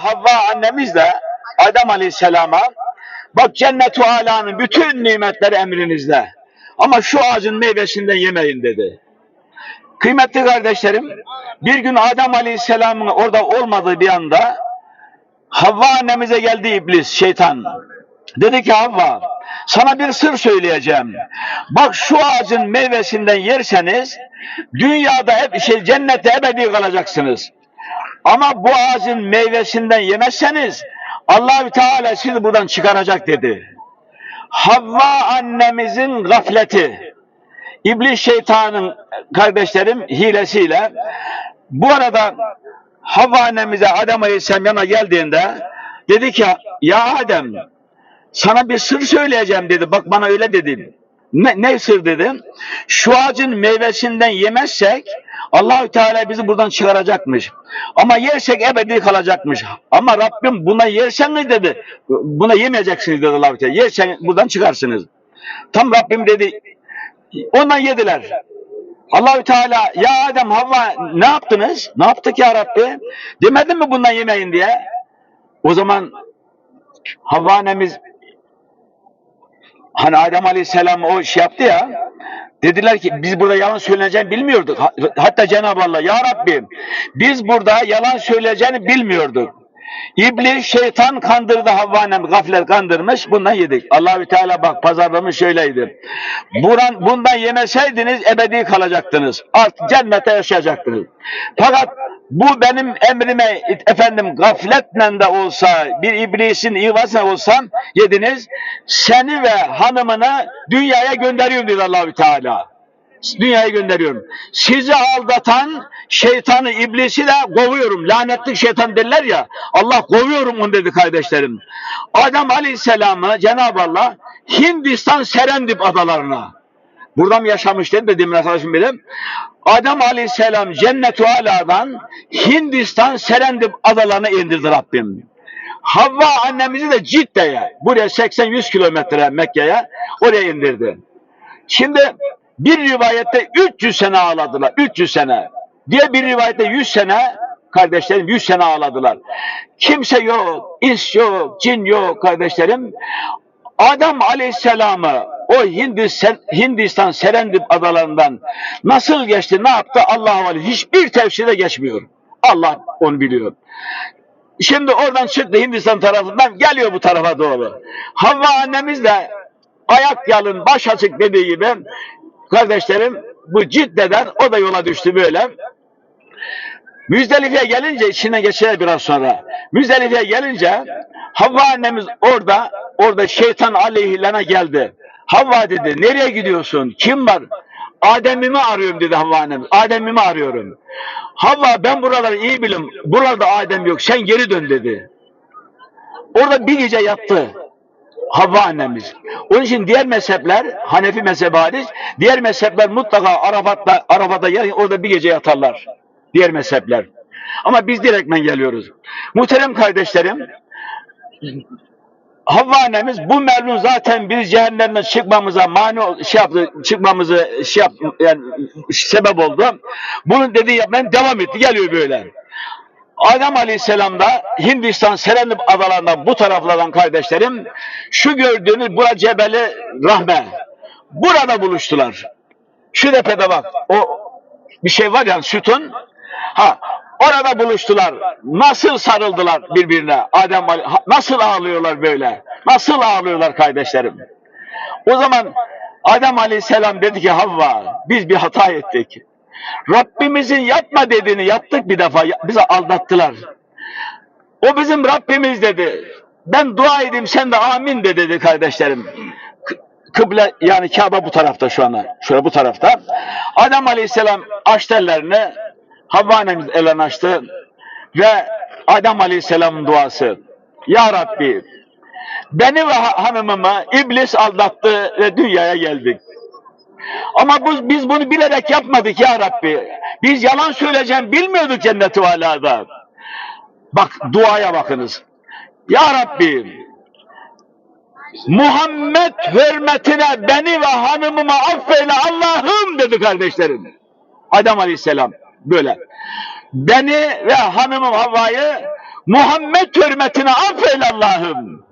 Havva annemiz de Adem Aleyhisselam'a bak cennet-i alanın bütün nimetleri emrinizde. Ama şu ağacın meyvesinden yemeyin dedi. Kıymetli kardeşlerim, bir gün Adem Aleyhisselam'ın orada olmadığı bir anda Havva annemize geldi iblis, şeytan. Dedi ki Havva, sana bir sır söyleyeceğim. Bak şu ağacın meyvesinden yerseniz dünyada hep şey cennette ebedi kalacaksınız. Ama bu ağacın meyvesinden yemezseniz Allahü Teala sizi buradan çıkaracak dedi. Havva annemizin gafleti, İblis şeytanın kardeşlerim hilesiyle bu arada Havva annemize Adem Aleyhisselam yana geldiğinde dedi ki ya Adem sana bir sır söyleyeceğim dedi. Bak bana öyle dedi. Ne, ne sır dedim? Şu ağacın meyvesinden yemezsek Allahü Teala bizi buradan çıkaracakmış. Ama yersek ebedi kalacakmış. Ama Rabbim buna yerseniz dedi. Buna yemeyeceksiniz dedi Allahü Teala. Yersen buradan çıkarsınız. Tam Rabbim dedi. Ondan yediler. Allahü Teala ya Adem Havva ne yaptınız? Ne yaptık ya Rabbi? Demedin mi bundan yemeyin diye? O zaman Havva annemiz hani Adem Aleyhisselam o şey yaptı ya dediler ki biz burada yalan söyleyeceğini bilmiyorduk. Ha- Hatta Cenab-ı Allah ya Rabbi biz burada yalan söyleyeceğini bilmiyorduk. İblis şeytan kandırdı Havva annemi gaflet kandırmış bundan yedik. Allahü Teala bak pazarlamış şöyleydi. Buran, bundan yemeseydiniz ebedi kalacaktınız. Artık cennete yaşayacaktınız. Fakat bu benim emrime efendim gafletle de olsa bir iblisin ivasına olsam yediniz. Seni ve hanımını dünyaya gönderiyorum dedi Allahü Teala dünyaya gönderiyorum. Sizi aldatan şeytanı, iblisi de kovuyorum. Lanetli şeytan derler ya. Allah kovuyorum onu dedi kardeşlerim. Adem Aleyhisselam'ı Cenab-ı Allah Hindistan Serendip adalarına Burada mı yaşamış dedi dedim arkadaşım benim. Adem Aleyhisselam cennet-i aladan Hindistan Serendip adalarına indirdi Rabbim. Havva annemizi de Cidde'ye, buraya 80-100 kilometre Mekke'ye oraya indirdi. Şimdi bir rivayette 300 sene ağladılar. 300 sene. Diye bir rivayette 100 sene kardeşlerim 100 sene ağladılar. Kimse yok, ins yok, cin yok kardeşlerim. Adem Aleyhisselam'ı o Hindistan, Hindistan Serendip adalarından nasıl geçti, ne yaptı Allah havale. Hiçbir tefsire geçmiyor. Allah onu biliyor. Şimdi oradan çıktı Hindistan tarafından geliyor bu tarafa doğru. Havva annemiz de ayak yalın baş açık dediği gibi kardeşlerim bu Cidde'den o da yola düştü böyle. Müzdelife'ye gelince içine geçer biraz sonra. Müzdelife'ye gelince Havva annemiz orada orada şeytan aleyhilana geldi. Havva dedi nereye gidiyorsun? Kim var? Adem'imi arıyorum dedi Havva annemiz. Adem'imi arıyorum. Havva ben buraları iyi bilim. Burada Adem yok. Sen geri dön dedi. Orada bir gece yattı. Havva annemiz. Onun için diğer mezhepler, Hanefi mezhebi hariç, diğer mezhepler mutlaka Arafat'ta, Arafat'ta yer, orada bir gece yatarlar. Diğer mezhepler. Ama biz direktmen geliyoruz. Muhterem kardeşlerim, Havva annemiz bu melun zaten biz cehennemden çıkmamıza mani şey yaptı, çıkmamızı şey yap, yani sebep oldu. Bunun dediği yapmaya devam etti. Geliyor böyle. Adem Aleyhisselam da Hindistan Serendip adalarından bu taraflardan kardeşlerim şu gördüğünüz bura Cebeli Rahme. Burada buluştular. Şu tepede bak o bir şey var ya sütun. Ha orada buluştular. Nasıl sarıldılar birbirine? Adem nasıl ağlıyorlar böyle? Nasıl ağlıyorlar kardeşlerim? O zaman Adem Aleyhisselam dedi ki Havva biz bir hata ettik. Rabbimizin yapma dediğini yaptık bir defa. Bizi aldattılar. O bizim Rabbimiz dedi. Ben dua edeyim sen de amin de dedi kardeşlerim. Kıble yani Kabe bu tarafta şu anda. Şöyle bu tarafta. Adem Aleyhisselam açtı ellerini. Havva annemiz ellerini açtı. Ve Adem Aleyhisselam'ın duası. Ya Rabbi beni ve ha- hanımımı iblis aldattı ve dünyaya geldik. Ama biz, biz bunu bilerek yapmadık ya Rabbi. Biz yalan söyleyeceğim bilmiyorduk cenneti alada. Bak duaya bakınız. Ya Rabbi Muhammed hürmetine beni ve hanımımı affeyle Allah'ım dedi kardeşlerim. Adem Aleyhisselam böyle. Beni ve hanımım Havva'yı Muhammed hürmetine affeyle Allah'ım.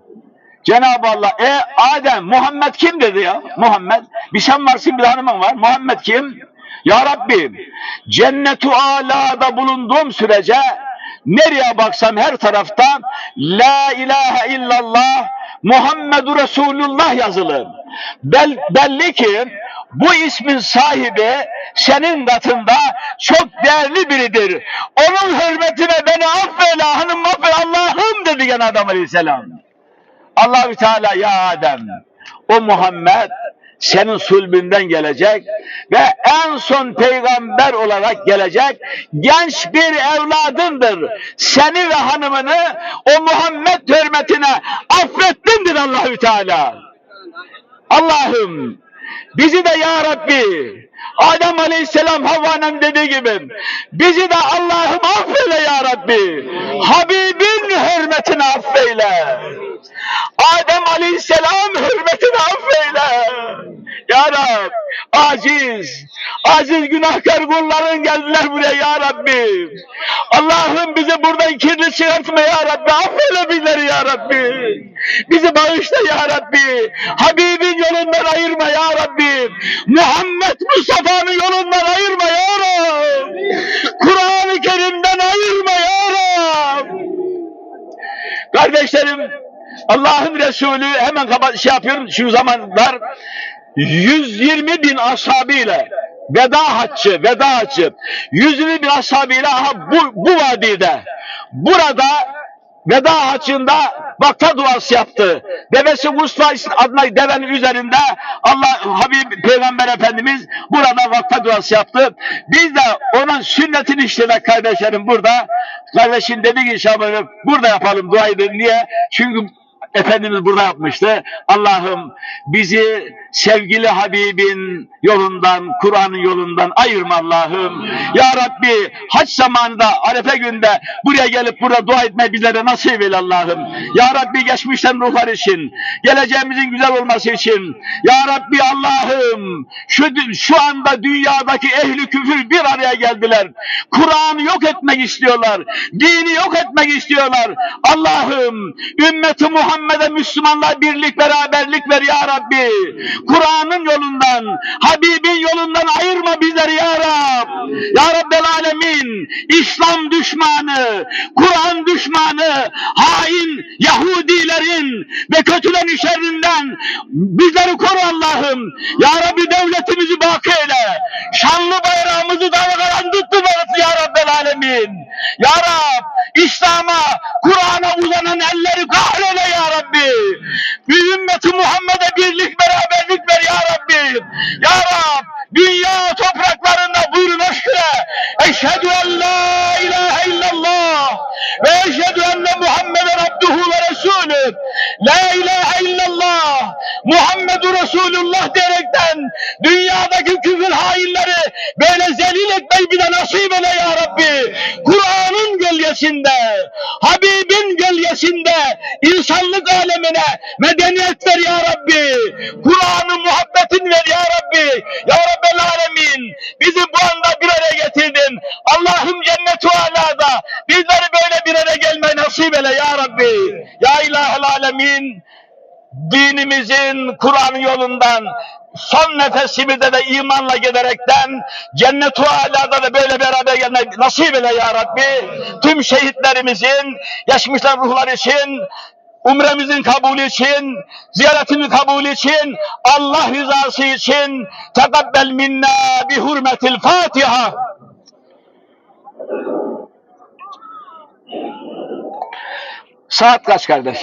Cenab-ı Allah, e Adem, Muhammed kim dedi ya? Muhammed. Bir sen varsın bir hanımın var. Muhammed kim? Ya Rabbim, cennetu alada bulunduğum sürece nereye baksam her tarafta La ilahe illallah Muhammedur Resulullah yazılı. Bel, belli ki bu ismin sahibi senin katında çok değerli biridir. Onun hürmetine beni affeyle hanım affeyle Allah'ım dedi gene Adam Aleyhisselam. Allahü Teala ya Adem o Muhammed senin sulbünden gelecek ve en son peygamber olarak gelecek genç bir evladındır. Seni ve hanımını o Muhammed hürmetine affettindir Allahü Teala. Allah'ım bizi de ya Rabbi Adem Aleyhisselam Havva'nın dediği gibi bizi de Allah'ım affeyle ya Rabbi. Habibin hürmetine affeyle. Adem Aleyhisselam hürmetine affeyle. Aciz, aziz günahkar kulların geldiler buraya ya Rabbi. Allah'ım bizi buradan kirli çıkartma ya Rabbi. Affeyle bizleri ya Rabbi. Bizi bağışla ya Rabbi. Habibin yolundan ayırma ya Rabbi. Muhammed Mustafa'nın yolundan ayırma ya Rab. Kur'an-ı Kerim'den ayırma ya Rab. Kardeşlerim, Allah'ın Resulü hemen kaba şey yapıyorum şu zamanlar 120 bin ashabıyla veda haccı, veda haccı 120 bin ashabıyla aha bu, bu vadide burada veda haccında vakta duası yaptı. Devesi Mustafa adına devenin üzerinde Allah Habib Peygamber Efendimiz burada vakta duası yaptı. Biz de onun sünnetini işledik kardeşlerim burada. Kardeşim dedi ki Şaban'ı burada yapalım duayı dedi. Niye? Çünkü Efendimiz burada yapmıştı. Allah'ım bizi sevgili Habibin yolundan, Kur'an'ın yolundan ayırma Allah'ım. Ya Rabbi haç zamanında Arefe günde buraya gelip burada dua etmeyi bizlere nasip eyle Allah'ım. Ya Rabbi geçmişten ruhlar için, geleceğimizin güzel olması için. Ya Rabbi Allah'ım şu, şu anda dünyadaki ehli küfür bir araya geldiler. Kur'an'ı yok etmek istiyorlar. Dini yok etmek istiyorlar. Allah'ım ümmeti Muhammed'e Müslümanlar birlik beraberlik ver ya Rabbi. Kur'an'ın yolundan, Habibin yolundan ayırma bizleri ya Rab. Ya Rabbel Alemin, İslam düşmanı, Kur'an düşmanı, hain Yahudilerin ve kötülerin şerrinden bizleri koru Allah'ım. Ya Rabbi devletimizi baki eyle. Şanlı bayrağımızı dalgalan tuttu ya Rabbel Alemin. Ya Rab, İslam'a, Kur'an'a uzanan elleri kahrele ya Rabbi. Bir ümmeti Muhammed'e birlik beraberlik ver ya Rabbi. Ya Rab, dünya topraklarında buyurun aşkına. Eşhedü en la ilahe illallah ve eşhedü enne Muhammeden abduhu ve resulü. La ilahe illallah Muhammedur Resulullah diyerekten dünyadaki küfür hainleri böyle zelil etmeyi bize nasip eyle ya Rabbi. Kur'an'ın gölgesinde, Habibin gölgesinde insanlık alemine medeniyet ver ya Rabbi. Kur'an'ın muhabbetin ver ya Rabbi. Ya Rabbel Alemin bizi bu anda bir araya getirdin. Allah'ım cennet-i alada bizleri böyle bir araya gelmeyi nasip eyle ya Rabbi. Ya İlahel Alemin dinimizin Kur'an yolundan son nefesimizde de imanla giderekten cennet-u alada da böyle beraber gelmek nasip eyle ya Rabbi. Tüm şehitlerimizin, yaşmışlar ruhlar için, umremizin kabulü için, ziyaretinin kabulü için, Allah rızası için tekabbel minna bi hurmetil Fatiha. Saat kaç kardeş?